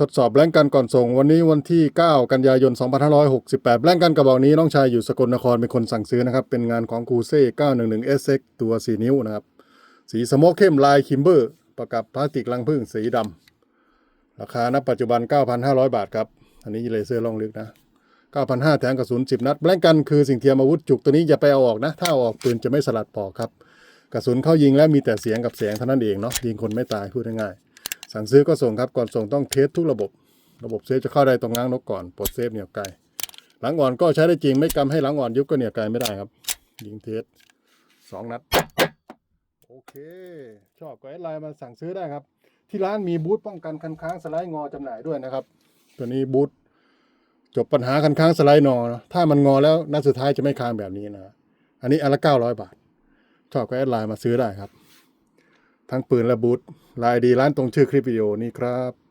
ทดสอบแบล็งกันก่อนส่งวันนี้วันที่ 9 กันยายน 2568 แบล็งกันกระบอกนี้น้องชายอยู่สกลนครเป็นคนสั่งซื้อนะครับ เป็นงานของคูเซ่ 911 SX ตัว 4 นิ้วนะครับ สีสโมกเข้มลายคิมเบอร์ ประกับพลาสติกลังพึ่งสีดำราคาณปัจจุบัน 9,500 บาทครับ อันนี้เลเซอร์ล่องลึกนะ 9,500แทงกระสุน 10 นัด แบล็งกันคือสิ่งเทียมอาวุธจุกตัวนี้อย่าไปเอาออกนะ ถ้าเอาออกปืนจะไม่สลัดปอกครับ กระสุนเข้ายิงแล้วมีแต่เสียงกับแสงเท่านั้นเองเนาะยิงคนไม่ตายพูดง่าย สั่งซื้อก็ส่งครับก่อนส่งต้องเทสทุกระบบ ระบบเซฟจะเข้าได้ตรงง้างนกก่อนปลดเซฟเหนี่ยวไกลหลังอ่อนก็ใช้ได้จริงไม่กำให้หลังอ่อนยุบก็เหนี่ยวไกลไม่ได้ครับ ยิงเทสสองนัด โอเค ชอบก็แอดไลน์มาสั่งซื้อได้ครับ ที่ร้านมีบูธป้องกันคันค้างสไลด์งอจำหน่ายด้วยนะครับ ตัวนี้บูธจบปัญหาคันค้างสไลด์นอนะถ้ามันงอแล้วนัดสุดท้ายจะไม่ค้างแบบนี้นะ อันนี้อันละเก้าร้อยบาท ชอบก็แอดไลน์มาซื้อได้ครับ ทั้งปืนและบูธลายดีร้านตรงชื่อคลิปวิดีโอนี้ครับ